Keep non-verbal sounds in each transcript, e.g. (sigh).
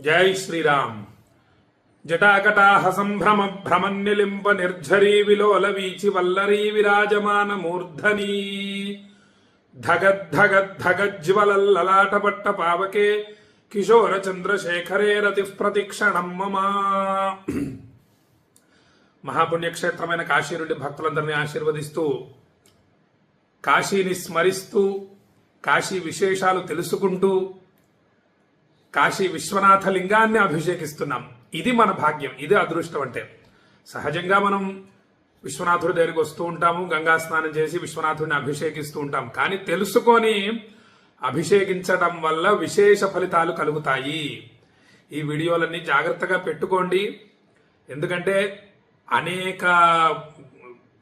జై శ్రీరామ్. జటాకటాహ సంభ్రమ భ్రమన్నిలింప నిర్ఝరీ విలోల వీచి వల్లరీ విరాజమాన మూర్ధనీ. ధగద్ధగద్ధగజ్వలల్లలాటపట్ట పావకే కిశోర చంద్రశేఖరే రతి ప్రతిక్షణం మమా. మహాపుణ్యక్షేత్రమైన కాశీ నుండి భక్తులందరినీ ఆశీర్వదిస్తూ కాశీని స్మరిస్తూ కాశీ విశేషాలు తెలుసుకుంటూ కాశీ విశ్వనాథ లింగాన్ని అభిషేకిస్తున్నాం. ఇది మన భాగ్యం ఇది అదృష్టం అంటే. సహజంగా మనం విశ్వనాథుడి దగ్గరికి వస్తూ ఉంటాము గంగా స్నానం చేసి విశ్వనాథుడిని అభిషేకిస్తూ ఉంటాం. కానీ తెలుసుకొని అభిషేకించడం వల్ల విశేష ఫలితాలు కలుగుతాయి. ఈ వీడియోలన్నీ జాగ్రత్తగా పెట్టుకోండి. ఎందుకంటే అనేక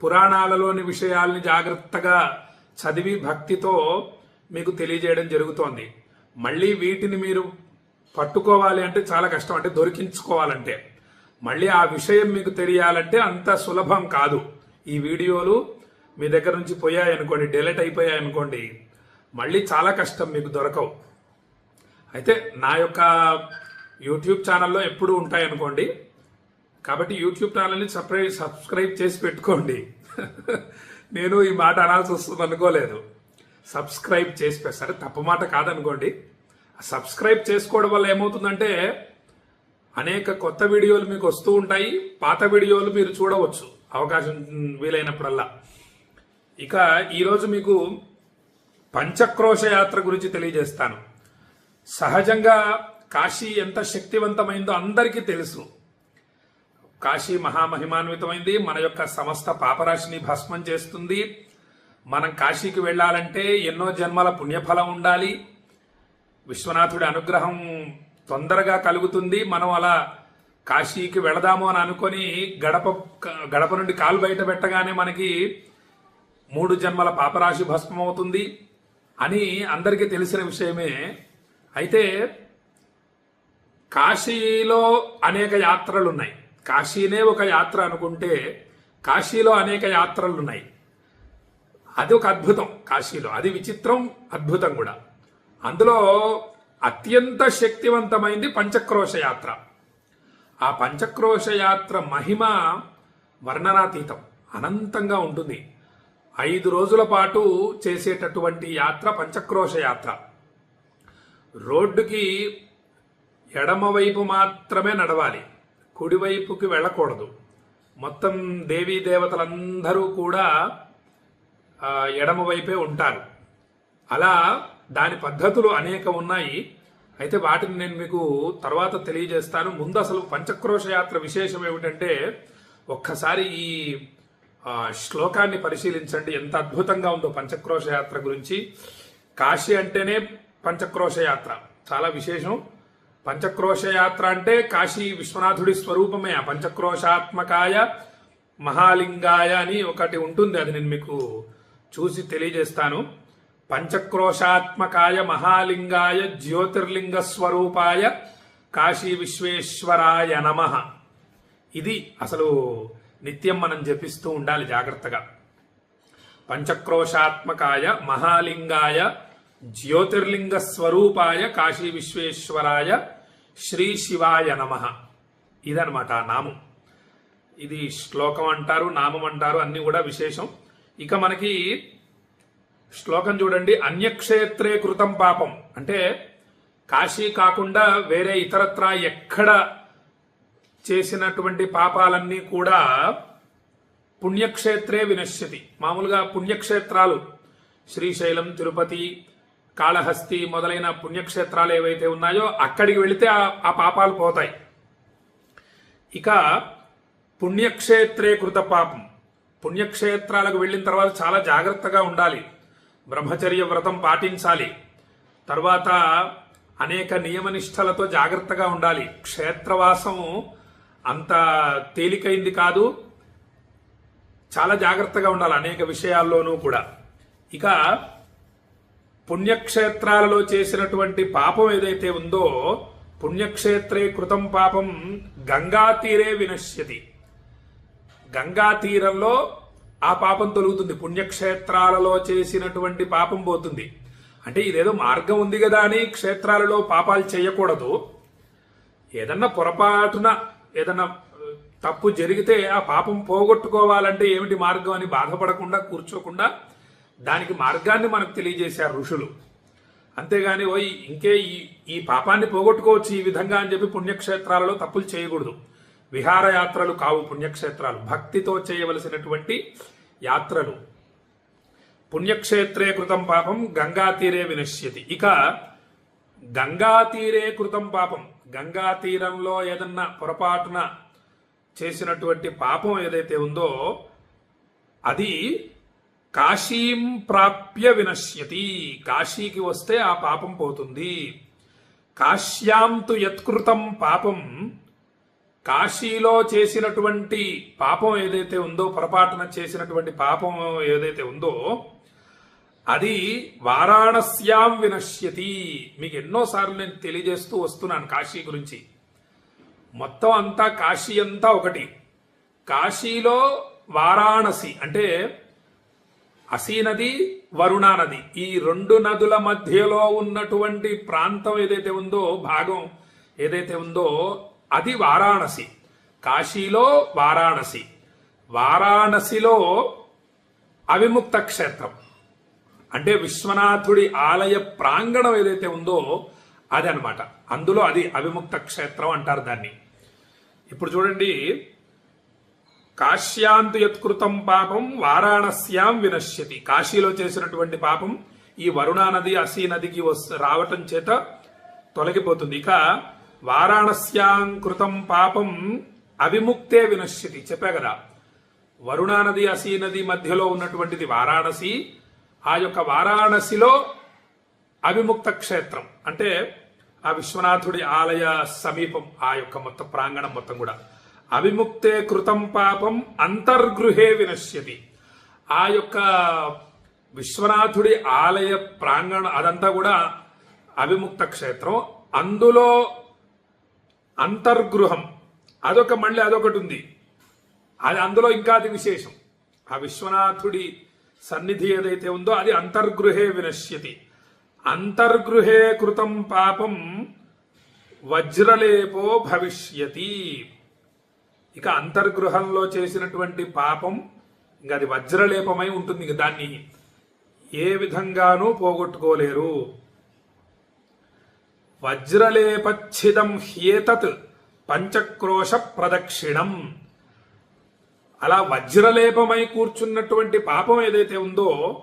పురాణాలలోని విషయాల్ని జాగ్రత్తగా చదివి భక్తితో మీకు తెలియజేయడం జరుగుతోంది. మళ్ళీ వీటిని మీరు పట్టుకోవాలి అంటే చాలా కష్టం. అంటే దొరికించుకోవాలంటే. మళ్ళీ ఆ విషయం మీకు తెలియాలంటే అంత సులభం కాదు. ఈ వీడియోలు మీ దగ్గర నుంచి పోయాయనుకోండి డిలీట్ అయిపోయాయనుకోండి మళ్ళీ చాలా కష్టం మీకు దొరకవు. అయితే నా యొక్క యూట్యూబ్ ఛానల్లో ఎప్పుడూ ఉంటాయనుకోండి కాబట్టి యూట్యూబ్ ఛానల్ని సబ్స్క్రైబ్ సబ్స్క్రైబ్ చేసి పెట్టుకోండి. (laughs) నేను ఈ మాట అనాల్సి వస్తుంది అనుకోలేదు. సబ్స్క్రైబ్ చేసి సరే తప్పు మాట కాదనుకోండి. సబ్స్క్రైబ్ చేసుకోవడం వల్ల ఏమవుతుందంటే అనేక కొత్త వీడియోలు మీకు వస్తూ ఉంటాయి. పాత వీడియోలు మీరు చూడవచ్చు. అవకాశం వీలైనప్పుడల్లా. ఇక ఈరోజు మీకు పంచక్రోశ యాత్ర గురించి తెలియజేస్తాను. సహజంగా కాశీ ఎంత శక్తివంతమైందో అందరికీ తెలుసు. కాశీ మహామహిమాన్వితమైంది. మన యొక్క సమస్త పాపరాశిని భస్మం చేస్తుంది. మనం కాశీకి వెళ్ళాలంటే ఎన్నో జన్మల పుణ్యఫలం ఉండాలి. విశ్వనాథుడి అనుగ్రహం తొందరగా కలుగుతుంది. మనం అలా కాశీకి వెళదాము అని అనుకొని గడప గడప నుండి కాలు బయట పెట్టగానే మనకి మూడు జన్మల పాపరాశి భస్మం అవుతుంది అని అందరికీ తెలిసిన విషయమే. అయితే కాశీలో అనేక యాత్రలు ఉన్నాయి కాశీనే ఒక యాత్ర అనుకుంటే కాశీలో అనేక యాత్రలు ఉన్నాయి అది ఒక అద్భుతం కాశీలో. అది విచిత్రం అద్భుతం కూడా. అందులో అత్యంత శక్తివంతమైంది పంచక్రోశ యాత్ర ఆ పంచక్రోశ యాత్ర మహిమ వర్ణనాతీతం అనంతంగా ఉంటుంది. ఐదు రోజుల పాటు చేసేటటువంటి యాత్ర పంచక్రోశ యాత్ర రోడ్డుకి ఎడమవైపు మాత్రమే నడవాలి కుడివైపుకి వెళ్ళకూడదు. మొత్తం దేవీ దేవతలందరూ కూడా ఎడమవైపే ఉంటారు. అలా దాని పద్ధతులు అనేక ఉన్నాయి. అయితే వాటిని నేను మీకు తర్వాత తెలియజేస్తాను. ముందు అసలు పంచక్రోశ యాత్ర విశేషం ఏమిటంటే ఒక్కసారి ఈ శ్లోకాన్ని పరిశీలించండి. ఎంత అద్భుతంగా ఉందో పంచక్రోశ యాత్ర గురించి. కాశీ అంటేనే పంచక్రోశ యాత్ర. చాలా విశేషం. పంచక్రోశ యాత్ర అంటే కాశీ విశ్వనాథుడి స్వరూపమే. ఆ పంచక్రోశాత్మకాయ మహాలింగాయ అని ఒకటి ఉంటుంది. అది నేను మీకు చూసి తెలియజేస్తాను. పంచక్రోశాత్మకాయ మహాలింగాయ జ్యోతిర్లింగ స్వరూపాయ కాశీ విశ్వేశ్వరాయ నమ. ఇది అసలు నిత్యం మనం జపిస్తూ ఉండాలి జాగ్రత్తగా. పంచక్రోశాత్మకాయ మహాలింగాయ జ్యోతిర్లింగ స్వరూపాయ కాశీ విశ్వేశ్వరాయ శ్రీ శివాయ నమ. ఇదనమాట ఆ నామం. ఇది శ్లోకం అంటారు నామం అంటారు అన్నీ కూడా విశేషం. ఇక మనకి శ్లోకం చూడండి. అన్యక్షేత్రే కృతం పాపం. అంటే కాశీ కాకుండా వేరే ఇతరత్రా ఎక్కడ చేసినటువంటి పాపాలన్నీ కూడా పుణ్యక్షేత్రే వినశ్యతి. మామూలుగా పుణ్యక్షేత్రాలు శ్రీశైలం తిరుపతి కాళహస్తి మొదలైన పుణ్యక్షేత్రాలు ఏవైతే ఉన్నాయో అక్కడికి వెళితే ఆ- ఆ పాపాలు పోతాయి. ఇక పుణ్యక్షేత్రే కృత పాపం. పుణ్యక్షేత్రాలకు వెళ్ళిన తర్వాత చాలా జాగ్రత్తగా ఉండాలి. బ్రహ్మచర్య వ్రతం పాటించాలి. తర్వాత అనేక నియమనిష్టలతో జాగ్రత్తగా ఉండాలి. క్షేత్రవాసం అంత తేలికైంది కాదు. చాలా జాగ్రత్తగా ఉండాలి అనేక విషయాల్లోనూ కూడా. ఇక పుణ్యక్షేత్రాలలో చేసినటువంటి పాపం ఏదైతే ఉందో పుణ్యక్షేత్రే కృతం పాపం గంగా తీరే వినశ్యతి. గంగా తీరంలో ఆ పాపం తొలుగుతుంది. పుణ్యక్షేత్రాలలో చేసినటువంటి పాపం పోతుంది. అంటే ఇదేదో మార్గం ఉంది కదా అని క్షేత్రాలలో పాపాలు చేయకూడదు. ఏదన్నా పొరపాటున ఏదన్నా తప్పు జరిగితే ఆ పాపం పోగొట్టుకోవాలంటే ఏమిటి మార్గం అని బాధపడకుండా కూర్చోకుండా దానికి మార్గాన్ని మనకు తెలియజేశారు ఋషులు. అంతేగాని ఓ ఇంకే ఈ ఈ పాపాన్ని పోగొట్టుకోవచ్చు ఈ విధంగా అని చెప్పి పుణ్యక్షేత్రాలలో తప్పులు చేయకూడదు. విహారయాత్రలు కావు పుణ్యక్షేత్రాలు. భక్తితో చేయవలసినటువంటి యాత్రలు. పుణ్యక్షేత్రే కృతం పాపం గంగా తీరే వినశ్యతి. ఇక గంగా తీరే కృతం పాపం. గంగా తీరంలో ఏదన్నా పొరపాటున చేసినటువంటి పాపం ఏదైతే ఉందో అది కాశీం ప్రాప్య వినశ్యతి. కాశీకి వస్తే ఆ పాపం పోతుంది. కాశ్యాంతు యత్కృతం పాపం కాశీలో చేసినటువంటి పాపం ఏదైతే ఉందో పొరపాటున చేసినటువంటి పాపం ఏదైతే ఉందో అది వారాణస్యాం వినశ్యతి. మీకు ఎన్నోసార్లు నేను తెలియజేస్తూ వస్తున్నాను కాశీ గురించి. మొత్తం అంతా కాశీ అంతా ఒకటి. కాశీలో వారాణసి అంటే అసీ నది వరుణా నది ఈ రెండు నదుల మధ్యలో ఉన్నటువంటి ప్రాంతం ఏదైతే ఉందో భాగం ఏదైతే ఉందో అది వారాణసి. కాశీలో వారాణసి. వారాణసిలో అవిముక్త క్షేత్రం. అంటే విశ్వనాథుడి ఆలయ ప్రాంగణం ఏదైతే ఉందో అది అనమాట అందులో అది అవిముక్త క్షేత్రం అంటారు దాన్ని. ఇప్పుడు చూడండి. కాశ్యాంతు యత్కృతం పాపం వారాణస్యాం వినశ్యతి. కాశీలో చేసినటువంటి పాపం ఈ వరుణా నది అసీ నదికి రావటం చేత తొలగిపోతుంది. ఇక వారాణస్యాం కృతం పాపం అవిముక్తే వినశ్యతి. చెప్పా కదా వరుణా నది అసీ నది మధ్యలో ఉన్నటువంటిది వారాణసి. ఆ యొక్క వారాణసిలో అవిముక్త క్షేత్రం అంటే ఆ విశ్వనాథుడి ఆలయ సమీపం ఆ యొక్క మొత్తం ప్రాంగణం మొత్తం కూడా. అవిముక్తే కృతం పాపం అంతర్గృహే వినశ్యతి. ఆ యొక్క విశ్వనాథుడి ఆలయ ప్రాంగణం అదంతా కూడా అవిముక్త క్షేత్రం. అందులో అంతర్గృహం. అదొక మళ్ళీ అదొకటి ఉంది. అది అందులో ఇంకా అది విశేషం. ఆ విశ్వనాథుడి సన్నిధి ఏదైతే ఉందో అది అంతర్గృహే వినశ్యతి. అంతర్గృహే కృతం పాపం వజ్రలేపో భవిష్యతి. ఇక అంతర్గృహంలో చేసినటువంటి పాపం ఇంకా అది వజ్రలేపమై ఉంటుంది. ఇంక దాన్ని ఏ విధంగానూ పోగొట్టుకోలేరు. వజ్రలేపచ్ఛిదం హ్యేతత్ పంచక్రోశ ప్రదక్షిణం అలా వజ్రలేపమై కూర్చున్నటువంటి పాపం ఏదైతే ఉందో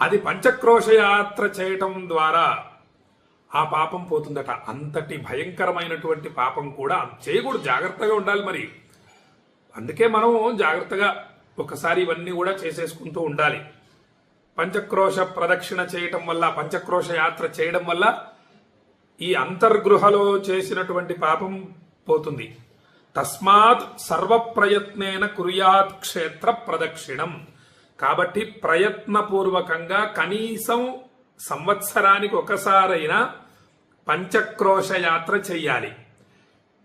అది పంచక్రోశ యాత్ర చేయటం ద్వారా ఆ పాపం పోతుందట. అంతటి భయంకరమైనటువంటి పాపం కూడా చేయకూడదు. జాగ్రత్తగా ఉండాలి మరి. అందుకే మనం జాగ్రత్తగా ఒకసారి ఇవన్నీ కూడా చేసేసుకుంటూ ఉండాలి. పంచక్రోశ ప్రదక్షిణ చేయటం వల్ల పంచక్రోశ యాత్ర చేయడం వల్ల ఈ అంతర్గృహలో చేసినటువంటి పాపం పోతుంది. తస్మాత్ సర్వప్రయత్నేన కుర్యాత్ క్షేత్ర ప్రదక్షిణం. కాబట్టి ప్రయత్నపూర్వకంగా కనీసం సంవత్సరానికి ఒకసారైనా పంచక్రోశ యాత్ర చెయ్యాలి.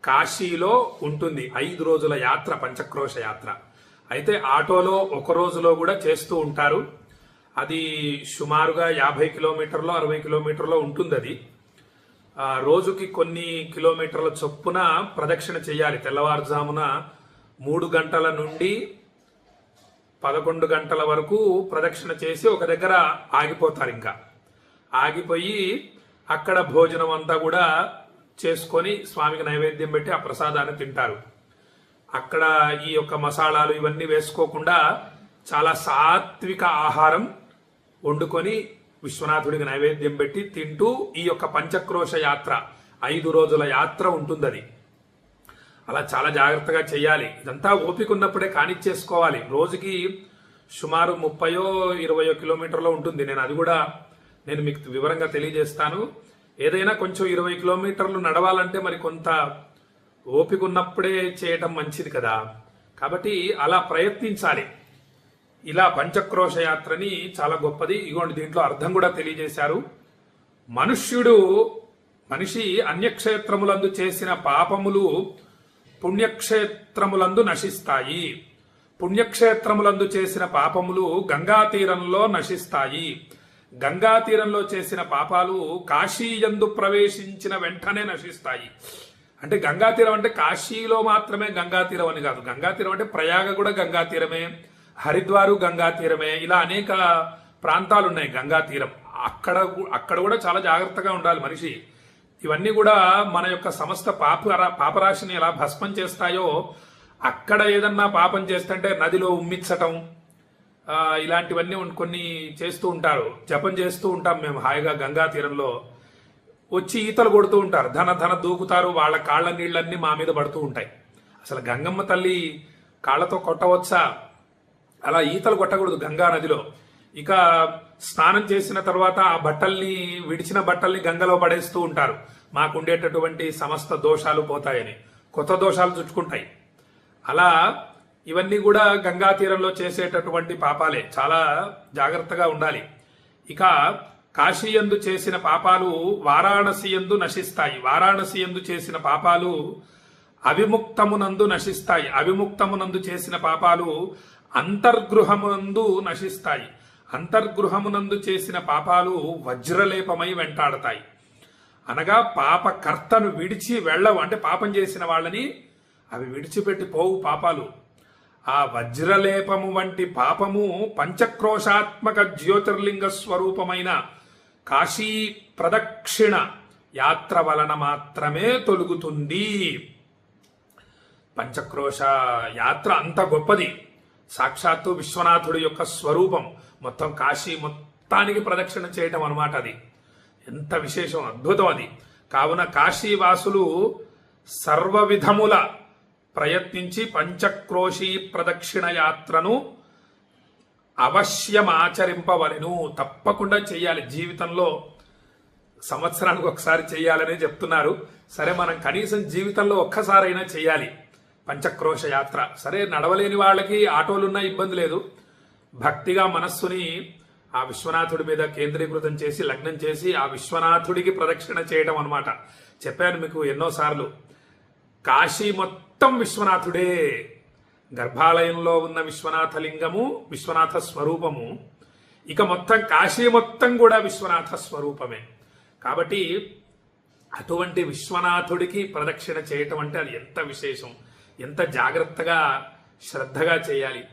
కాశీలో ఉంటుంది ఐదు రోజుల యాత్ర పంచక్రోశ యాత్ర. అయితే ఆటోలో ఒక రోజులో కూడా చేస్తూ ఉంటారు. అది సుమారుగా యాభై కిలోమీటర్లో అరవై కిలోమీటర్లో ఉంటుంది అది రోజుకి కొన్ని కిలోమీటర్ల చొప్పున ప్రదక్షిణ చేయాలి. తెల్లవారుజామున మూడు గంటల నుండి పదకొండు గంటల వరకు ప్రదక్షిణ చేసి ఒక దగ్గర ఆగిపోతారు ఇంకా. ఆగిపోయి అక్కడ భోజనం అంతా కూడా చేసుకొని స్వామికి నైవేద్యం పెట్టి ఆ ప్రసాదాన్ని తింటారు. అక్కడ ఈ యొక్క మసాలాలు ఇవన్నీ వేసుకోకుండా చాలా సాత్విక ఆహారం వండుకొని విశ్వనాథుడికి నైవేద్యం పెట్టి తింటూ ఈ యొక్క పంచక్రోశ యాత్ర ఐదు రోజుల యాత్ర ఉంటుంది అది అలా చాలా జాగ్రత్తగా చేయాలి ఇదంతా ఓపిక ఉన్నప్పుడే కానిచ్చేసుకోవాలి. రోజుకి సుమారు ముప్పయో ఇరవయో కిలోమీటర్లో ఉంటుంది. నేను అది కూడా నేను మీకు వివరంగా తెలియజేస్తాను. ఏదైనా కొంచెం ఇరవై కిలోమీటర్లు నడవాలంటే మరి కొంత ఓపిక ఉన్నప్పుడే చేయటం మంచిది కదా. కాబట్టి అలా ప్రయత్నించాలి. ఇలా పంచక్రోశ యాత్రని చాలా గొప్పది. ఇగోండి దీంట్లో అర్థం కూడా తెలియజేశారు. మనుష్యుడు మనిషి అన్యక్షేత్రములందు చేసిన పాపములు పుణ్యక్షేత్రములందు నశిస్తాయి. పుణ్యక్షేత్రములందు చేసిన పాపములు గంగా తీరంలో నశిస్తాయి. గంగా తీరంలో చేసిన పాపాలు కాశీయందు ప్రవేశించిన వెంటనే నశిస్తాయి. అంటే గంగా తీరం అంటే కాశీలో మాత్రమే గంగా తీరం అని కాదు. గంగా తీరం అంటే ప్రయాగ కూడా గంగా తీరమే. హరిద్వారు గంగా తీరమే ఇలా అనేక ప్రాంతాలు ఉన్నాయి గంగా తీరం. అక్కడ అక్కడ కూడా చాలా జాగ్రత్తగా ఉండాలి మనిషి. ఇవన్నీ కూడా మన యొక్క సమస్త పాప పాపరాశిని ఎలా భస్మం చేస్తాయో అక్కడ ఏదన్నా పాపం చేస్తుంటే నదిలో ఉమ్మించటం ఇలాంటివన్నీ కొన్ని చేస్తూ ఉంటారు. జపం చేస్తూ ఉంటాం మేము హాయిగా గంగా తీరంలో. వచ్చి ఈతలు కొడుతూ ఉంటారు. ధన ధన దూకుతారు. వాళ్ళ కాళ్ళ నీళ్ళన్నీ మా మీద పడుతూ ఉంటాయి. అసలు గంగమ్మ తల్లి కాళ్ళతో కొట్టవచ్చా? అలా ఈతలు కొట్టకూడదు గంగా నదిలో. ఇక స్నానం చేసిన తర్వాత ఆ బట్టల్ని విడిచిన బట్టల్ని గంగలో పడేస్తూ ఉంటారు. మాకు ఉండేటటువంటి సమస్త దోషాలు పోతాయని. కొత్త దోషాలు చుట్టుకుంటాయి. అలా ఇవన్నీ కూడా గంగా తీరంలో చేసేటటువంటి పాపాలే. చాలా జాగ్రత్తగా ఉండాలి. ఇక కాశీయందు చేసిన పాపాలు వారాణసి యందు నశిస్తాయి. వారాణసి యందు చేసిన పాపాలు అవిముక్తమునందు నశిస్తాయి. అవిముక్తమునందు చేసిన పాపాలు అంతర్గృహమునందు నశిస్తాయి. అంతర్గృహమునందు చేసిన పాపాలు వజ్రలేపమై వెంటాడతాయి. అనగా పాపకర్తను విడిచి వెళ్ళవు. అంటే పాపం చేసిన వాళ్ళని అవి విడిచిపెట్టి పోవు పాపాలు. ఆ వజ్రలేపము వంటి పాపము పంచక్రోశాత్మక జ్యోతిర్లింగ స్వరూపమైన కాశీ ప్రదక్షిణ యాత్ర వలన మాత్రమే తొలుగుతుంది. పంచక్రోశ యాత్ర అంత గొప్పది. సాక్షాత్తు విశ్వనాథుడి యొక్క స్వరూపం. మొత్తం కాశీ మొత్తానికి ప్రదక్షిణ చేయటం అనమాట అది. ఎంత విశేషం అద్భుతం అది. కావున కాశీవాసులు సర్వ విధముల ప్రయత్నించి పంచక్రోశీ ప్రదక్షిణ యాత్రను అవశ్యం తప్పకుండా చేయాలి. జీవితంలో సంవత్సరానికి ఒకసారి చేయాలనే చెప్తున్నారు. సరే మనం కనీసం జీవితంలో ఒక్కసారైనా చేయాలి. పంచక్రోశ యాత్ర సరే నడవలేని వాళ్ళకి ఆటోలున్నా ఇబ్బంది లేదు. భక్తిగా మనస్సుని ఆ విశ్వనాథుడి మీద కేంద్రీకృతం చేసి లగ్నం చేసి ఆ విశ్వనాథుడికి ప్రదక్షిణ చేయడం అనమాట చెప్పాను మీకు ఎన్నోసార్లు కాశీ మొత్తం విశ్వనాథుడే. గర్భాలయంలో ఉన్న విశ్వనాథ లింగము విశ్వనాథ స్వరూపము. ఇక మొత్తం కాశీ మొత్తం కూడా విశ్వనాథ స్వరూపమే. కాబట్టి అటువంటి విశ్వనాథుడికి ప్రదక్షిణ చేయటం అంటే అది ఎంత విశేషం? ఎంత జాగ్రత్తగా శ్రద్ధగా చేయాలి.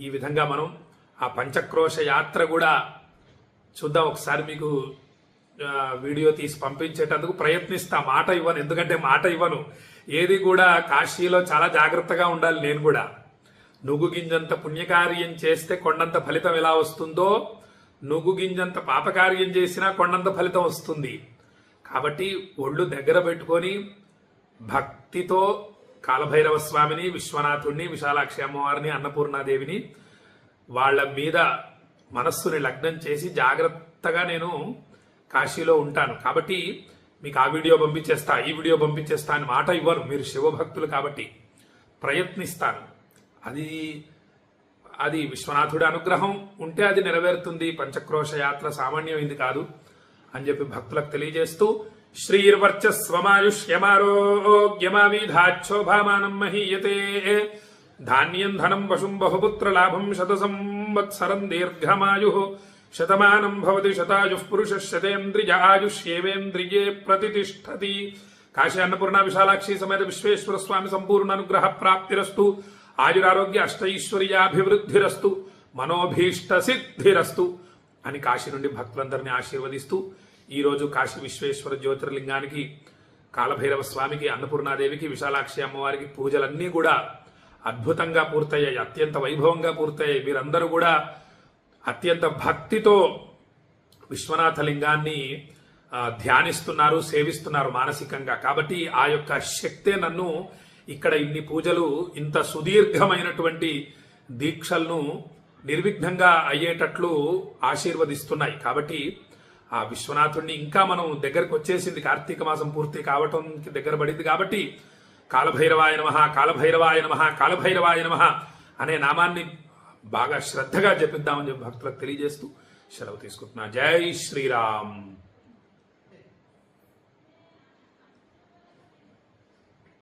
ఈ విధంగా మనం ఆ పంచక్రోశ యాత్ర కూడా చూద్దాం. ఒకసారి మీకు వీడియో తీసి పంపించేటందుకు ప్రయత్నిస్తా. మాట ఇవ్వను. ఎందుకంటే మాట ఇవ్వను. ఏది కూడా కాశీలో చాలా జాగ్రత్తగా ఉండాలి నేను కూడా. నువ్వు గింజంత పుణ్యకార్యం చేస్తే కొండంత ఫలితం ఎలా వస్తుందో నువ్వు గింజంత పాపకార్యం చేసినా కొండంత ఫలితం వస్తుంది. కాబట్టి ఒళ్ళు దగ్గర పెట్టుకొని భక్తితో కాలభైరవ స్వామిని విశ్వనాథుడిని విశాలాక్షి అమ్మవారిని అన్నపూర్ణాదేవిని వాళ్ళ మీద మనస్సుని లగ్నం చేసి జాగ్రత్తగా నేను కాశీలో ఉంటాను. కాబట్టి మీకు ఆ వీడియో పంపించేస్తా ఈ వీడియో పంపించేస్తా అని మాట ఇవ్వరు మీరు శివభక్తులు కాబట్టి ప్రయత్నిస్తాను. అది అది విశ్వనాథుడి అనుగ్రహం ఉంటే అది నెరవేరుతుంది. పంచక్రోశ యాత్ర సామాన్యమైంది కాదు అని చెప్పి భక్తులకు తెలియజేస్తూ శ్రీర్వర్చస్వమాయుష్యమారోగ్యమావిధాక్షోభామానం మహీయతే ధాన్యం ధనం వశుం బహుపుత్ర లాభం శత సంవత్సరం దీర్ఘమాయు శతమానం భవతి శతాయు పురుష శతేంద్రియ ఆయుష్యేవేంద్రియే ప్రతిష్టతి కాశీ అన్నపూర్ణ విశాలాక్షి సమేత విశ్వేశ్వర స్వామి సంపూర్ణ అనుగ్రహ ప్రాప్తిరస్తు ఆయురారోగ్య అష్టైశ్వర్యాభివృద్ధిరస్తు మనోభీష్ట సిద్ధిరస్తు అని కాశీ నుండి భక్తులందరినీ ఆశీర్వదిస్తూ ఈ రోజు కాశీ విశ్వేశ్వర జ్యోతిర్లింగానికి కాలభైరవ స్వామికి అన్నపూర్ణాదేవికి విశాలాక్షి అమ్మవారికి పూజలన్నీ కూడా అద్భుతంగా పూర్తయ్యాయి అత్యంత వైభవంగా పూర్తయ్యాయి. మీరందరూ కూడా అత్యంత భక్తితో విశ్వనాథ లింగాన్ని ధ్యానిస్తున్నారు సేవిస్తున్నారు మానసికంగా. కాబట్టి ఆ యొక్క శక్తే నన్ను ఇక్కడ ఇన్ని పూజలు ఇంత సుదీర్ఘమైనటువంటి దీక్షలను నిర్విఘ్నంగా అయ్యేటట్లు ఆశీర్వదిస్తున్నాయి. కాబట్టి ఆ విశ్వనాథుడిని ఇంకా మనం దగ్గరకు వచ్చేసింది కార్తీక మాసం పూర్తి కావటంకి దగ్గర పడింది కాబట్టి కాలభైరవాయ నమ కాలభైరవాయ నమ కాలభైరవాయ నమ అనే నామాన్ని బాగా శ్రద్ధగా జపిద్దామని చెప్పి భక్తులకు తెలియజేస్తూ సెలవు తీసుకుంటున్నా. జై శ్రీరామ్.